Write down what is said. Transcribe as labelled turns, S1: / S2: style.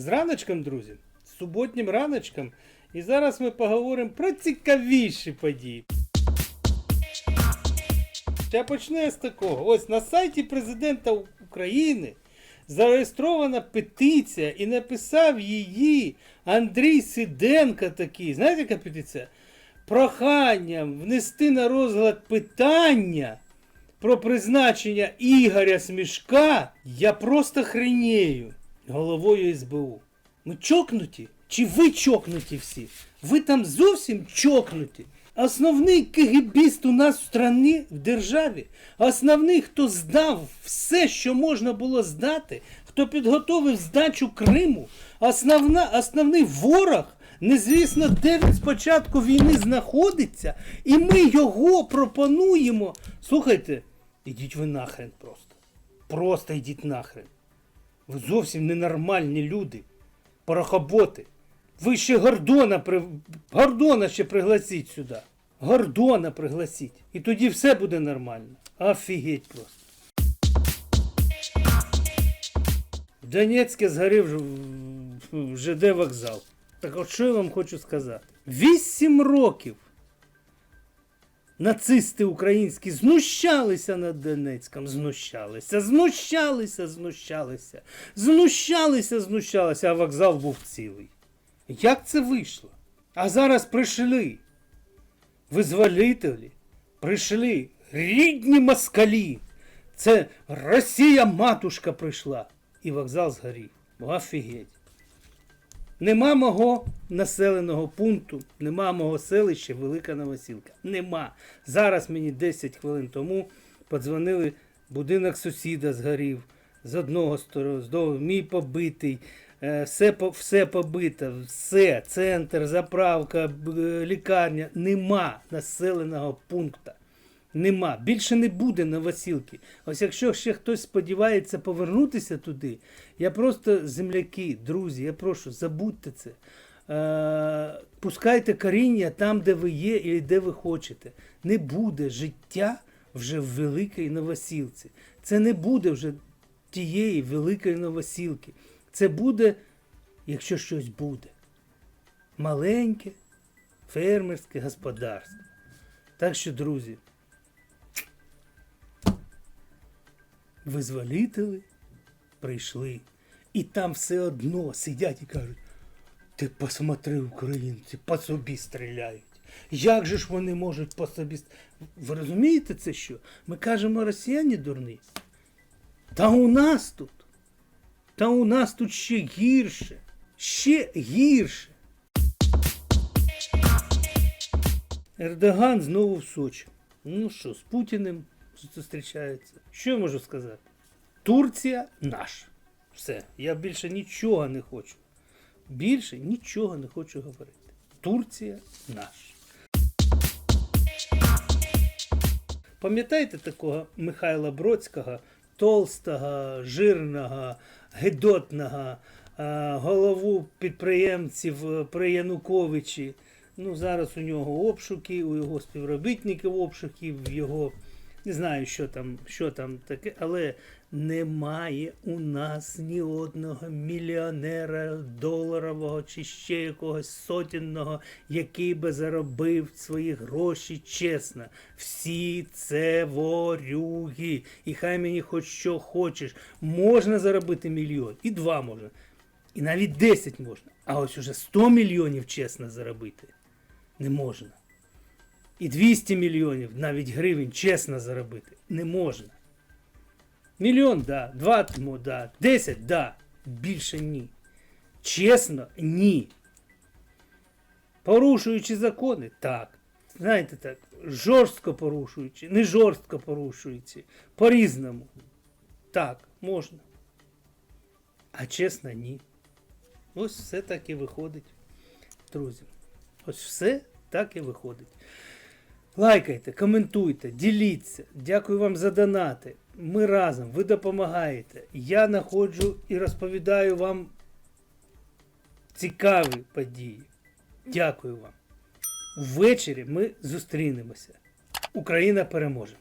S1: З раночком, друзі, з суботнім раночком. І зараз ми поговоримо про цікавіші події. Я почну з такого. Ось на сайті президента України зареєстрована петиція і написав її Андрій Сиденко такий. Знаєте, яка петиція? Проханням внести на розгляд питання про призначення Ігоря Смішка. Я просто хренею головою СБУ. Ми чокнуті? Чи ви чокнуті всі? Ви там зовсім чокнуті. Основний кегебіст у нас в страні, в державі, основний, хто здав все, що можна було здати, хто підготовив здачу Криму, основна, основний ворог, незвісно, де він з війни знаходиться, і ми його пропонуємо. Слухайте, ідіть ви нахрен просто. Просто йдіть нахрен. Ви зовсім ненормальні люди. Порохоботи. Ви ще Гордона, при... Гордона ще пригласіть сюди. Гордона пригласіть. І тоді все буде нормально. Офігеть просто. В Донецьке згорів ЖД вокзал. Так от що я вам хочу сказати? Вісім років нацисти українські знущалися над Донецьком, знущалися, знущалися, знущалися, знущалися, знущалися, а вокзал був цілий. Як це вийшло? А зараз прийшли визволителі, прийшли рідні москалі. Це Росія матушка прийшла. І вокзал згорів. Офігеть. Нема мого населеного пункту, нема мого селища Велика Новосілка. Нема. Зараз мені 10 хвилин тому подзвонили, будинок сусіда згорів з одного сторони, з другого, мій побитий, е, все, все побито, все, центр, заправка, лікарня. Нема населеного пункту. Нема. Bільше не буде Новосілки. Ось якщо ще хтось сподівається повернутися туди, я просто земляки, друзі, я прошу, забудьте це. Е, пускайте коріння там, де ви є і де ви хочете. Не буде життя вже в Великій Новосілці. Це не буде вже тієї Великої Новосілки. Це буде, якщо щось буде. Маленьке фермерське господарство. Так що, друзі, визволітели прийшли. І там все одно сидять і кажуть: ти посмотри, українці, по собі стріляють. Як же ж вони можуть по собі. ст- Ви розумієте це що? Ми кажемо, росіяни дурні. Та у нас тут. Та у нас тут ще гірше. Ще гірше. Ердоган знову в Сочі. Ну що, з Путіним зустрічається. Що я можу сказати? Турція наш. Все. Я більше нічого не хочу. Більше нічого не хочу говорити. Турція наш. Пам'ятаєте такого Михайла Бродського, толстого, жирного, гидотного, голову підприємців е, при Януковичі? Ну, зараз у нього обшуки, у його співробітників обшуки, в його не знаю, що там, що там таке, але немає у нас ні одного мільйонера доларового чи ще якогось сотенного, який би заробив свої гроші чесно. Всі це ворюги. І хай мені хоч що хочеш. Можна заробити мільйон, і два можна. І навіть 10 можна. А ось уже 100 мільйонів чесно заробити не можна. І 200 мільйонів навіть гривень чесно заробити не можна. Мільйон, да, два, ну, да, 10, да, більше ні. Чесно, ні. Порушуючи закони, так. Знаєте так, жорстко порушуючи, не жорстко порушуючи, по-різному. Так, можна. А чесно, ні. Ось все так і виходить, друзі. Ось все так і виходить. Лайкайте, коментуйте, діліться. Дякую вам за донати. Ми разом, ви допомагаєте. Я знаходжу і розповідаю вам цікаві події. Дякую вам. Ввечері ми зустрінемося. Україна переможе!